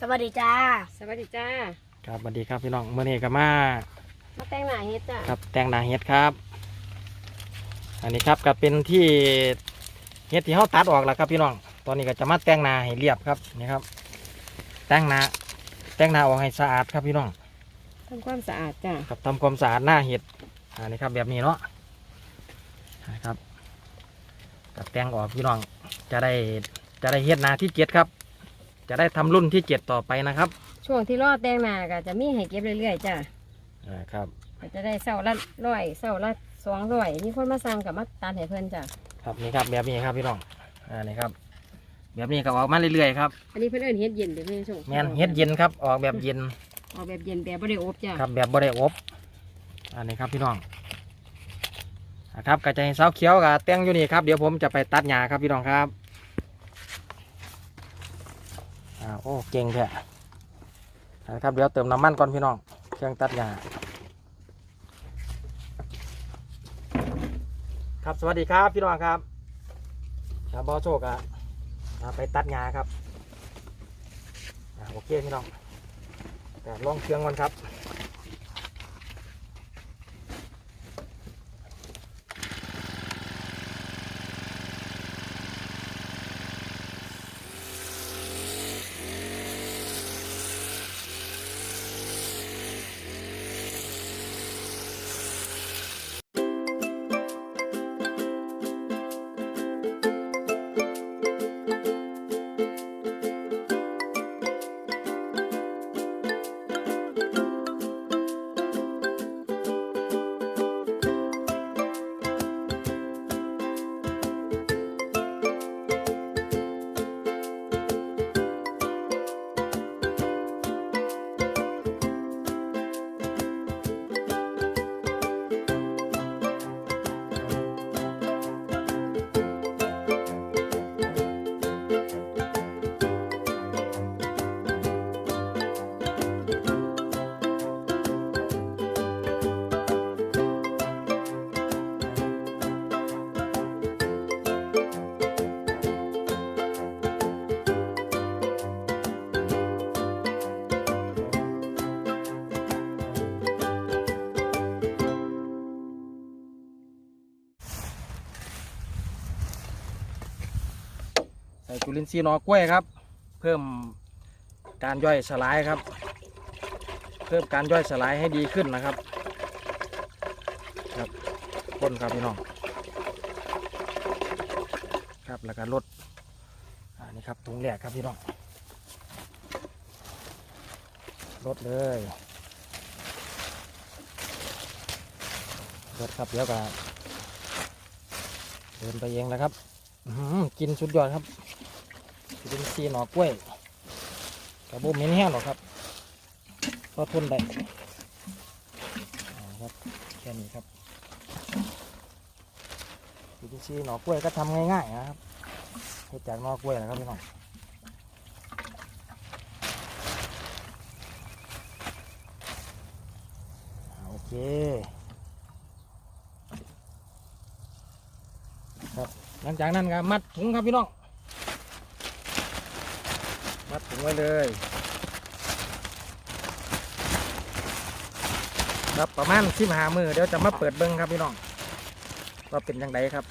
สวัสดีจ้า สวัสดีจ้า ครับสวัสดีครับพี่น้องเมื่อนี้ก็มามาแต่งหน้าเฮ็ดจ้าครับแตงนาเฮ็ดครับ อันนี้ครับก็เป็นที่เฮ็ดที่เขาตัดออกแล้วครับพี่น้อง ตอนนี้ก็จะมาแต่งนาให้เรียบครับนี่ครับ แต่งนาแต่งนาออกให้สะอาดครับพี่น้องทำความสะอาดจ้าครับทำความสะอาดหน้าเห็ดอันนี้ครับแบบนี้เนาะนะครับกับแต่งออกพี่น้องจะได้จะได้เฮ็ดนาที่เจ็ดครับ จะได้ทำรุ่นที่เจ็ดต่อไปนะครับช่วงที่รอแต่งหน้าก็จะมีให้เก็บเรื่อยๆจ้าอ่าครับ ก็จะได้เศร้าละร้อยเศร้าละสองร้อยมีคนมาสั่งกับมาตัดให้เพื่อนจ้าครับนี่ครับแบบนี้ครับพี่น้องอ่านี่ครับ แบบนี้ก็ออกมาเรื่อยๆครับอันนี้เพื่อนเอิ้นเฮ็ดเย็นเดี๋ยวนี้ช่วงแมนเฮ็ดเย็นครับออกแบบเย็นออกแบบเย็นแบบไม่ได้อบจ้าครับแบบบ่ได้อบอันนี้ครับพี่น้องอ่าครับก็จะให้สาวเขียวกับแต่งอยู่นี่ครับเดี๋ยวผมจะไปตัดหญ้าครับพี่น้องครับ อ่าโอ้เก่งแท้นะครับเดี๋ยวเติมน้ำมันก่อนพี่น้อง เครื่องตัดหญ้าครับสวัสดีครับพี่น้องครับครับบอโชคอะอ่าไปตัดหญ้าครับโอเคพี่น้องแต่ลองเครื่องก่อนครับ จุลินทรีย์นอกล้วยครับ เพิ่มการย่อยสลายครับ เพิ่มการย่อยสลายให้ดีขึ้นนะครับ ครับพ่นครับพี่น้องครับแล้วก็ลดอันนี้ครับถุงแรกครับพี่น้องลดเลยลดครับเดี๋ยวก็เดินไปเองนะครับหือกินสุดยอดครับ จุลินทรีหน่อกล้วยกระบุมเหม็นแห้งหรอกครับก็ทนได้ครับแค่นี้ครับจุลินทรีหน่อกล้วยก็ทำง่ายๆนะครับเฮ็ดจากหน่อกล้วยนะครับพี่น้องโอเค ครับ หลังจากนั้นก็มัดถุงครับพี่น้อง มัดถุ งไว้เลยครับประมาณสิบหามือเดี๋ยวจะมาเปิดเบิ้งครับพี่น้องว่าเป็นยังไงครับ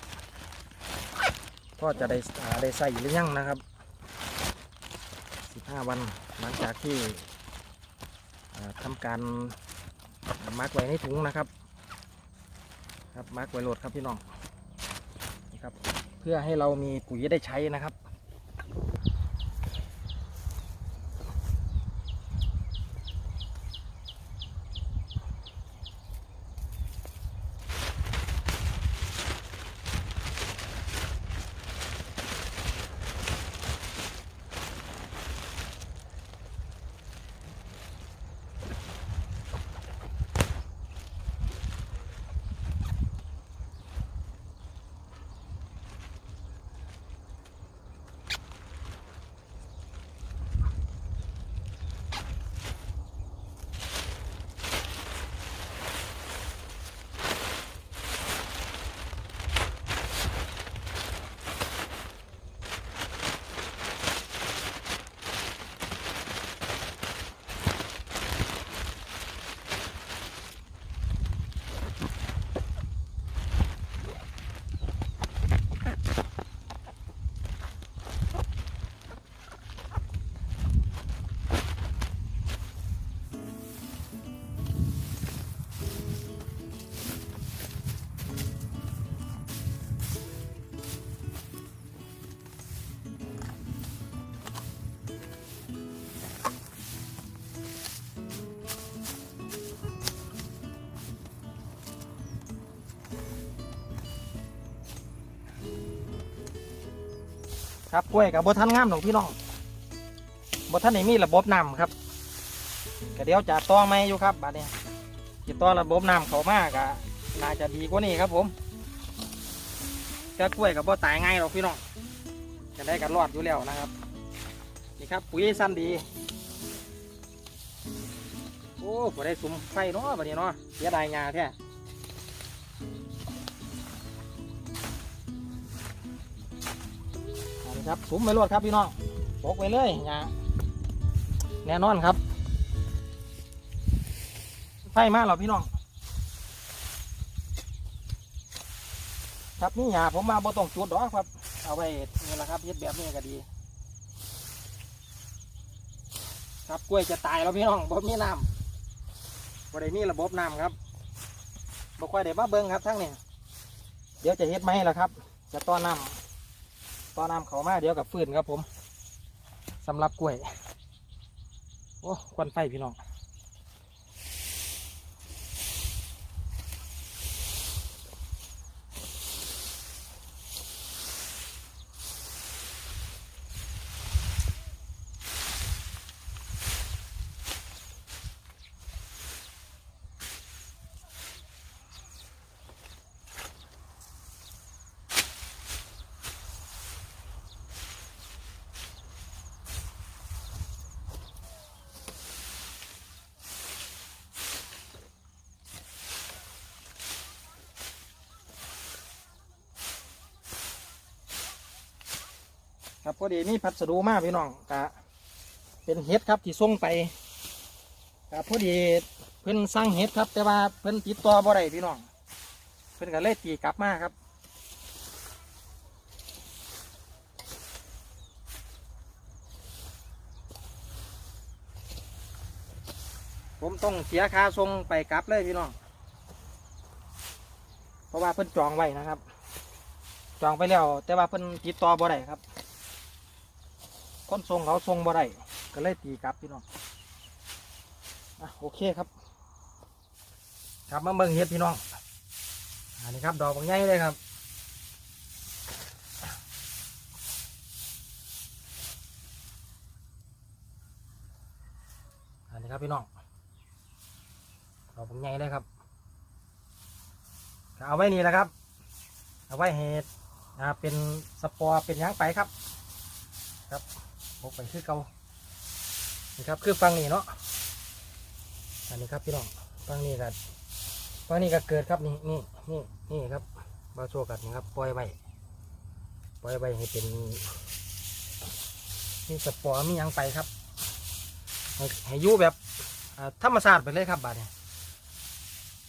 พ่อจะได้ได้ใส่หรือยังนะครับสิบห้าวันหลังจากที่อ่าทำการมัดไว้ในถุงนะครับครับมัดไว้โหลดครับพี่น้องนะครับเพื่อให้เรามีปุ๋ยได้ใช้นะครับ ครับกล้วยกับบทันงามหรอกพี่น้องบทันไหนมีระบบน้ำครับก็เดี๋ยวจะต่อไม่อยู่ครับบัดนี้จิต่อระบบน้ำเขามากอะน่าจะดีกว่านี้ครับผมก็กล้วยกับบ่ตายง่ายหรอกพี่น้องจะได้กันรอดอยู่แล้วนะครับนี่ครับปุ๋ยสั้นดี โอ้บ่ได้สุมไฟเนาะบัดนี้เนาะเสียดายงาแท้ ครับสุมไปรวดครับพี่น้องปกไปเลยอย่าแน่นอนครับ ไฟมากหรอพี่น้อง ครับนี่หยาผมมาบ่ต้องจุดดอกครับ เอาไว้นี่แหละครับเฮ็ดแบบนี้ก็ดี ครับกล้วยจะตายแล้วพี่น้องบ่มีน้ำบ่ได้มีระบบน้ำครับบ่ค่อยได้มาเบิ่งครับทั้งนี้เดี๋ยวจะเฮ็ดไหมล่ะครับ จะต้อนน้ำ ตอนน้ำเขามาเดี๋ยวกับฟืนครับผมสำหรับกล้วย โอ้ควันไฟพี่น้อง ครับพอดีมีพัสดุมาพี่น้องกะเป็นเห็ดครับที่ส่งไปกะพอดีเพิ่นสั่งเห็ดครับ แต่ว่าเพิ่นติดต่อบ่ได้พี่น้อง เพิ่นก็เลยตีกลับมาครับผมต้องเสียค่าส่งไปกลับเลยพี่น้อง เพราะว่าเพิ่นจองไว้นะครับ จองไปแล้ว แต่ว่าเพิ่นติดต่อบ่ได้ครับ คนส่งเขาส่งบ่ได้ก็เลยตีกลับพี่น้องอะโอเคครับ ครับมาเบิ่งเฮ็ดพี่น้องอันนี้ครับดอกบางใหญ่เลยครับอันนี้ครับพี่น้องดอกบางใหญ่เลยครับเอาไว้นี่แหละครับ เอาไว้เห็ดอ่าเป็นสปอร์เป็นยังไปครับครับ พกไปคือเก่านี่ครับคือฟังนี่เนาะอันนี้ครับพี่น้องฟังนี่กันฟังนี่ก็เกิดครับนี่นี่นี่นี่ครับบาโชกัดนี่ครับปล่อยไว้ปล่อยไว้ให้เป็นนี่สปอร์มียังไปครับให้ให้ยู่แบบอ่าธรรมชาติไปเลยครับบาดเนี่ย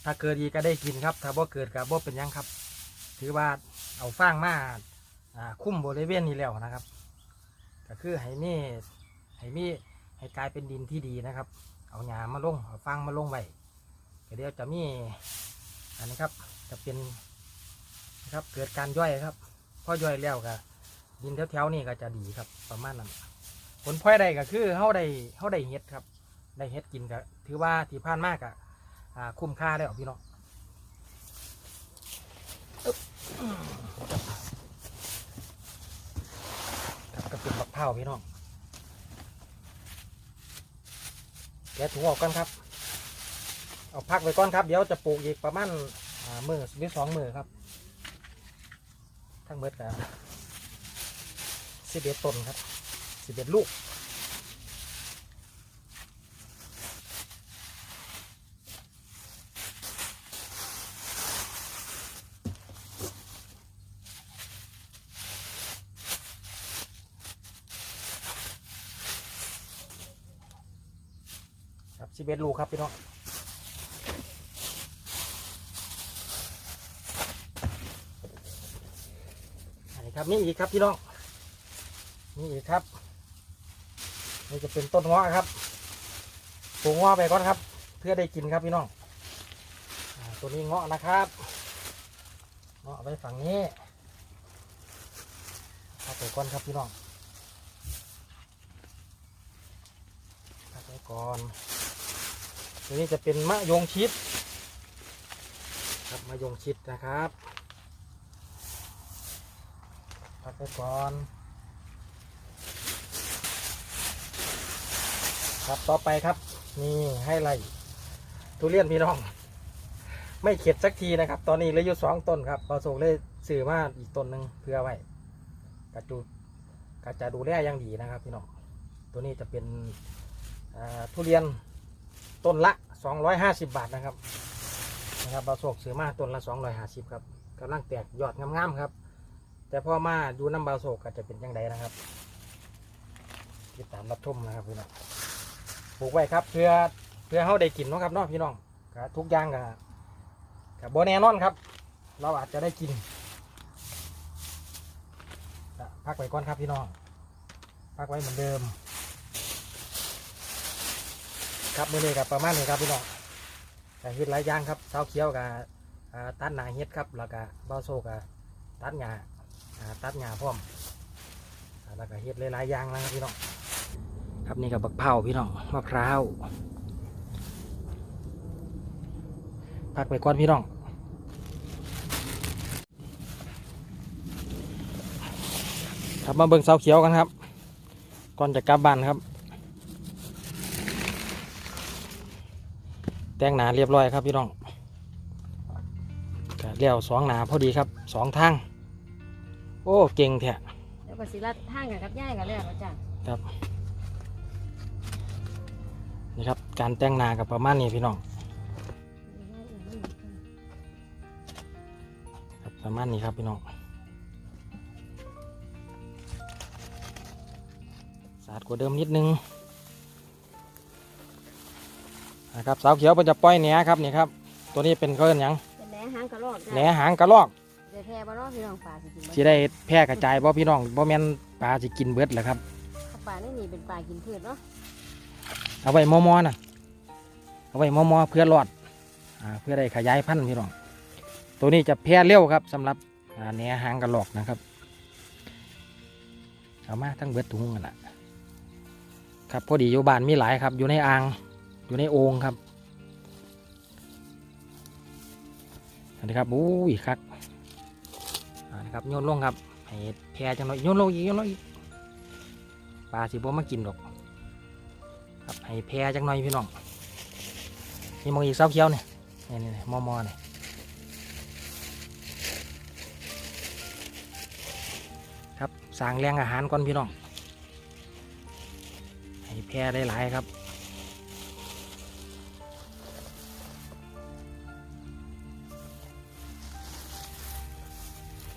ถ้าเกิดอีกก็ได้กินครับ ถ้าบ่เกิดก็บ่เป็นยังครับ ถือว่าเอาฟางมาอ่าคุ้มบริเวณนี้แล้วนะครับ ก็คือให้มีให้มีให้กลายเป็นดินที่ดีนะครับ เอาหญ้ามาลงเอาฟางมาลงไว้ก็เดี๋ยวจะมีอันนี้ครับจะเป็นนะครับเกิดการย่อยครับพอย่อยแล้วก็ดินแถวๆนี่ก็จะดีครับประมาณนั้นผลพลอยได้ก็คือเฮาได้เฮาได้เฮ็ดครับ ได้เฮ็ดกินก็ถือว่าที่ผ่านมากอะอ่าคุ้มค่าแล้วพี่น้อง ก็เป็นบักเผาพี่น้องแกะถุงออกก่อนครับ เอาพักไว้ก่อนครับ เดี๋ยวจะปลูกอีกประมาณอ่ามือหรือสองมือครับ ทั้งเบิดกับสิบเอ็ดต้นครับสิบเอ็ดลูก สิบเอ็ดลูกครับพี่น้องอันนี้ครับนี่อีกครับพี่น้องนี่อีกครับ นี่จะเป็นต้นงาะครับปลูกงาะไปก่อนครับ เพื่อได้กินครับพี่น้องตัวนี้เงาะนะครับเงาะไว้ฝั่งนี้เอาไปก่อนครับพี่น้องเอาไปก่อน ตัวนี้จะเป็นมะยงชิด ครับมะยงชิดนะครับพักไปก่อน ครับต่อไปครับ นี่ให้ไรทุเรียนพี่น้อง ไม่เข็ดสักทีนะครับ ตอนนี้เหลืออยู่สองต้นครับพอส่งเลยสื่อมาอีกต้นหนึ่งเพื่อไว้กระจูกระจะดูแลอย่างดีนะครับพี่น้อง ตัวนี้จะเป็นทุเรียน ต้นละ 250 บาทนะครับนะครับเราส่งซื้อมาต้นละ 250ครับกำลังแตกยอดงามๆครับ แต่พอมาดูน้ำบาโศกก็จะเป็นยังไงนะครับติดตามรับชมนะครับพี่น้องปลูกไว้ครับเพื่อเพื่อเขาได้กินเนาะครับเนาะพี่น้องก็ทุกอย่างก็กับโบแน่นอนครับ เราอาจจะได้กินก็พักไว้ก่อนครับพี่น้องพักไว้เหมือนเดิม ครับมื้อนี้กับประมาณนี้ครับพี่น้องก็เฮ็ดหลายอย่างครับเสาเขียวกับตัดหนาเฮ็ดครับแล้วก็เบาโซกับตัดหญ้าอ่าตัดหญ้าพร้อมแล้วก็เฮ็ดหลายๆอย่างนะครับพี่น้องครับนี่กับบักเผาพี่น้องมะพร้าวพักไปก่อนพี่น้องครับมาเบิ่งเสาเขียวกันครับ ก่อนจะกลับบ้านครับ แต่งหนาเรียบร้อยครับพี่น้องก็เลี้ยวสองหนาพอดีครับสองทางโอ้เก่งแท้แล้วก็สิลัดทางกันกับย่ายกันแล้วจ้ะครับนี่ครับการแต่งหนากับประมาณนี้พี่น้องครับประมาณนี้ครับพี่น้องสะอาดกว่าเดิมนิดนึง นะครับสาวเขียวมันจะปล่อยแหนครับนี่ครับตัวนี้เป็นเขาเรียกหยังเป็นแหนหางกระรอกจ้ะแหนหางกระรอกเดี๋ยวแพร่บ่เนาะพี่น้องปลาสิกินบ่สิได้แพร่กระจายบ่พี่น้องบ่แม่นปลาสิกินเบิดแหละครับปลานี่นี่เป็นปลากินพืชเนาะเอาไว้มอมอๆนะเอาไว้มอมอๆเพื่อรอดอ่าเพื่อได้ขยายพันธุ์พี่น้อง ตัวนี้จะแพร่เร็วครับสำหรับอ่าแหนหางกระหลอกนะครับเอามาทั้งเบิดถุงกันละครับพอดีอยู่บ้านมีหลายครับอยู่ในอ่าง อยู่ในโอ่งครับอันนี้ครับอู้ยคักอันนี้ครับโยนลงครับให้แพรจังหน่อยโยนลงอีกโยนลงอีกปลาสิบ่มากินดอกครับให้แพรจังหน่อยพี่น้องนี่มองอีกเสาเขียวเนี่ยนี่นี่นี่มอมอเนี่ยครับสร้างแรงอาหารก่อนพี่น้องให้แพรได้หลายครับ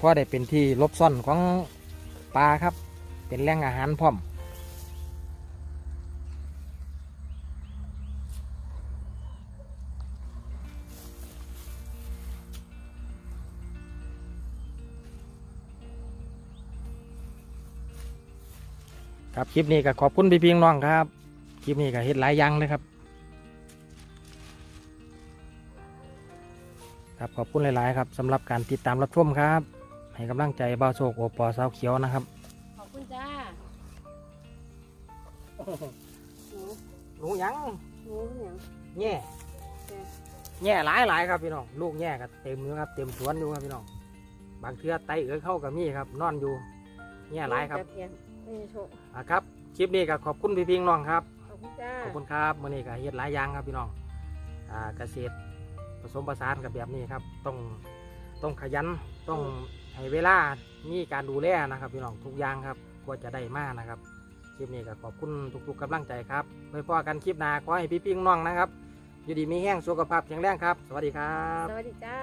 เพราะได้เป็นที่ลบซ่อนของปลาครับ เป็นแหล่งอาหารพร้อมครับคลิปนี้ก็ขอบคุณพี่พิงน้องครับ คลิปนี้ก็เฮ็ดหลายอย่างเลยครับ ครับขอบคุณหลาย ๆ ครับสำหรับการติดตามรับชมครับ ให้กำลังใจบ่าวโศกโอปอสาวเขียวนะครับ ขอบคุณจ้าหนูหนูยังหนูเป็นหยังแง่แง่หลายหลายๆครับพี่น้องลูกแง่ก็เต็มอยู่ครับเต็มสวนอยู่ครับพี่น้องบางเทือไตเอ๋ยเข้ากับมีครับ นอนอยู่แง่หลายครับจะเพียนไม่ได้โชคอะครับคลิปนี้ก็ขอบคุณพี่พิงน้องครับขอบคุณจ้าขอบคุณครับมื่อนี้ก็เฮ็ดหลายอย่างครับพี่น้องอ่าเกษตรผสมผสานกับแบบนี้ครับ ต้องต้องขยันต้อง ให้เวลามีการดูแลนะครับพี่น้องทุกอย่างครับกว่าจะได้มากนะครับคลิปนี้ก็ขอบคุณทุกๆกำลังใจครับไว้พอกันคลิปหน้าขอให้พี่ปิ้งน้องนะครับ อยู่ดีมีแห้งสุขภาพแข็งแรงครับ สวัสดีครับ สวัสดีจ้า